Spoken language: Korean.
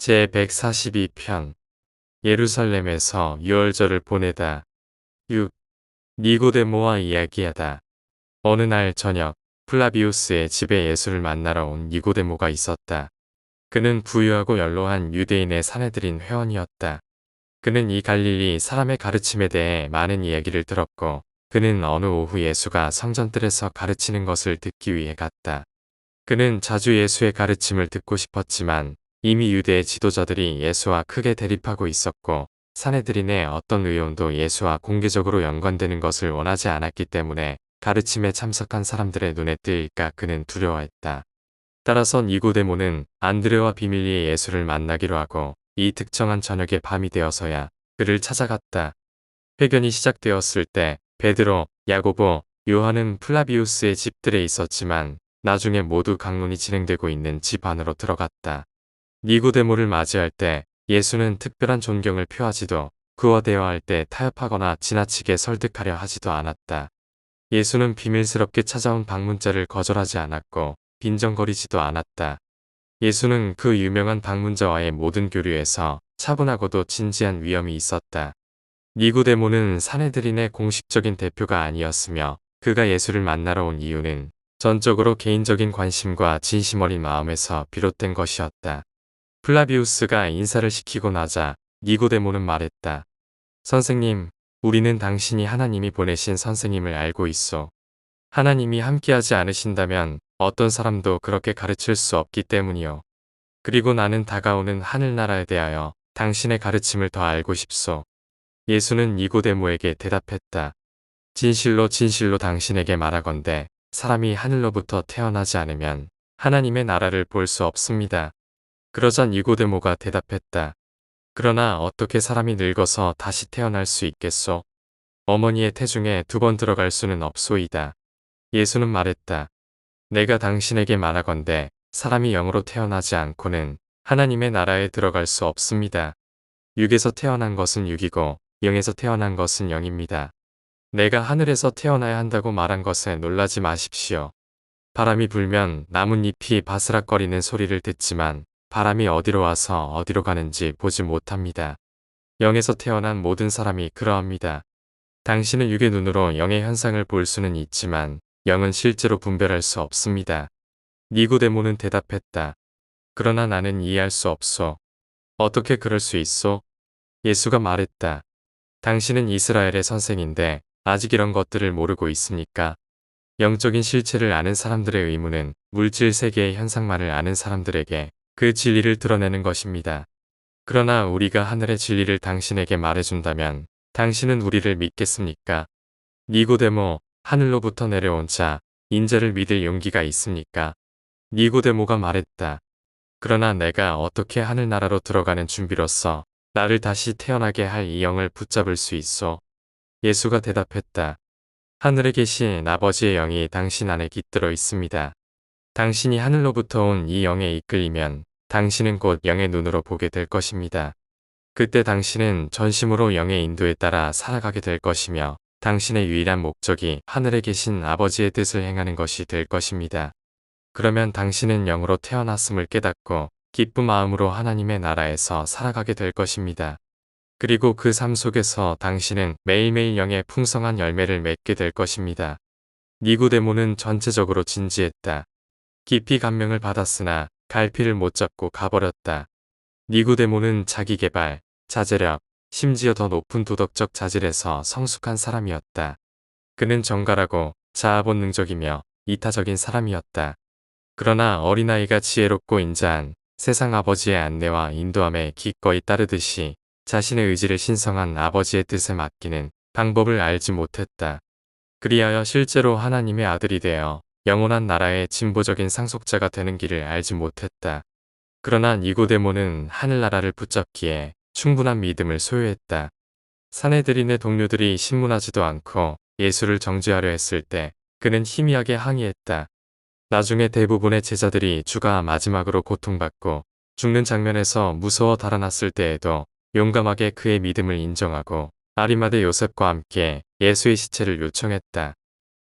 제142편 예루살렘에서 유월절을 보내다 6. 니고데모와 이야기하다 어느 날 저녁 플라비우스의 집에 예수를 만나러 온 니고데모가 있었다. 그는 부유하고 연로한 유대인의 사내들인 회원이었다. 그는 이 갈릴리 사람의 가르침에 대해 많은 이야기를 들었고 그는 어느 오후 예수가 성전뜰에서 가르치는 것을 듣기 위해 갔다. 그는 자주 예수의 가르침을 듣고 싶었지만 이미 유대의 지도자들이 예수와 크게 대립하고 있었고 사내들인의 어떤 의원도 예수와 공개적으로 연관되는 것을 원하지 않았기 때문에 가르침에 참석한 사람들의 눈에 띄일까 그는 두려워했다. 따라서 니고데모는 안드레와 비밀리에 예수를 만나기로 하고 이 특정한 저녁에 밤이 되어서야 그를 찾아갔다. 회견이 시작되었을 때 베드로, 야고보, 요한은 플라비우스의 집들에 있었지만 나중에 모두 강론이 진행되고 있는 집 안으로 들어갔다. 니고데모를 맞이할 때 예수는 특별한 존경을 표하지도 그와 대화할 때 타협하거나 지나치게 설득하려 하지도 않았다. 예수는 비밀스럽게 찾아온 방문자를 거절하지 않았고 빈정거리지도 않았다. 예수는 그 유명한 방문자와의 모든 교류에서 차분하고도 진지한 위엄이 있었다. 니고데모는 사내들인의 공식적인 대표가 아니었으며 그가 예수를 만나러 온 이유는 전적으로 개인적인 관심과 진심 어린 마음에서 비롯된 것이었다. 플라비우스가 인사를 시키고 나자 니고데모는 말했다. 선생님, 우리는 당신이 하나님이 보내신 선생님을 알고 있어. 하나님이 함께하지 않으신다면 어떤 사람도 그렇게 가르칠 수 없기 때문이요. 그리고 나는 다가오는 하늘나라에 대하여 당신의 가르침을 더 알고 싶소. 예수는 니고데모에게 대답했다. 진실로 진실로 당신에게 말하건대 사람이 하늘로부터 태어나지 않으면 하나님의 나라를 볼 수 없습니다. 그러자 니고데모가 대답했다. 그러나 어떻게 사람이 늙어서 다시 태어날 수 있겠소? 어머니의 태중에 두 번 들어갈 수는 없소이다. 예수는 말했다. 내가 당신에게 말하건대 사람이 영으로 태어나지 않고는 하나님의 나라에 들어갈 수 없습니다. 육에서 태어난 것은 육이고 영에서 태어난 것은 영입니다. 내가 하늘에서 태어나야 한다고 말한 것에 놀라지 마십시오. 바람이 불면 나뭇잎이 바스락거리는 소리를 듣지만 바람이 어디로 와서 어디로 가는지 보지 못합니다. 영에서 태어난 모든 사람이 그러합니다. 당신은 육의 눈으로 영의 현상을 볼 수는 있지만 영은 실제로 분별할 수 없습니다. 니고데모는 대답했다. 그러나 나는 이해할 수 없소. 어떻게 그럴 수 있소? 예수가 말했다. 당신은 이스라엘의 선생인데 아직 이런 것들을 모르고 있습니까? 영적인 실체를 아는 사람들의 의무는 물질 세계의 현상만을 아는 사람들에게 그 진리를 드러내는 것입니다. 그러나 우리가 하늘의 진리를 당신에게 말해준다면 당신은 우리를 믿겠습니까? 니고데모, 하늘로부터 내려온 자, 인자를 믿을 용기가 있습니까? 니고데모가 말했다. 그러나 내가 어떻게 하늘나라로 들어가는 준비로서 나를 다시 태어나게 할 이 영을 붙잡을 수 있어? 예수가 대답했다. 하늘에 계신 아버지의 영이 당신 안에 깃들어 있습니다. 당신이 하늘로부터 온 이 영에 이끌리면 당신은 곧 영의 눈으로 보게 될 것입니다. 그때 당신은 전심으로 영의 인도에 따라 살아가게 될 것이며 당신의 유일한 목적이 하늘에 계신 아버지의 뜻을 행하는 것이 될 것입니다. 그러면 당신은 영으로 태어났음을 깨닫고 기쁜 마음으로 하나님의 나라에서 살아가게 될 것입니다. 그리고 그 삶 속에서 당신은 매일매일 영의 풍성한 열매를 맺게 될 것입니다. 니고데모는 전체적으로 진지했다. 깊이 감명을 받았으나 갈피를 못 잡고 가버렸다. 니고데모는 자기 개발, 자제력, 심지어 더 높은 도덕적 자질에서 성숙한 사람이었다. 그는 정갈하고 자아본 능적이며 이타적인 사람이었다. 그러나 어린아이가 지혜롭고 인자한 세상 아버지의 안내와 인도함에 기꺼이 따르듯이 자신의 의지를 신성한 아버지의 뜻에 맡기는 방법을 알지 못했다. 그리하여 실제로 하나님의 아들이 되어 영원한 나라의 진보적인 상속자가 되는 길을 알지 못했다. 그러나 니고데모는 하늘나라를 붙잡기에 충분한 믿음을 소유했다. 사내들인의 동료들이 신문하지도 않고 예수를 정죄하려 했을 때 그는 희미하게 항의했다. 나중에 대부분의 제자들이 주가 마지막으로 고통받고 죽는 장면에서 무서워 달아났을 때에도 용감하게 그의 믿음을 인정하고 아리마대 요셉과 함께 예수의 시체를 요청했다.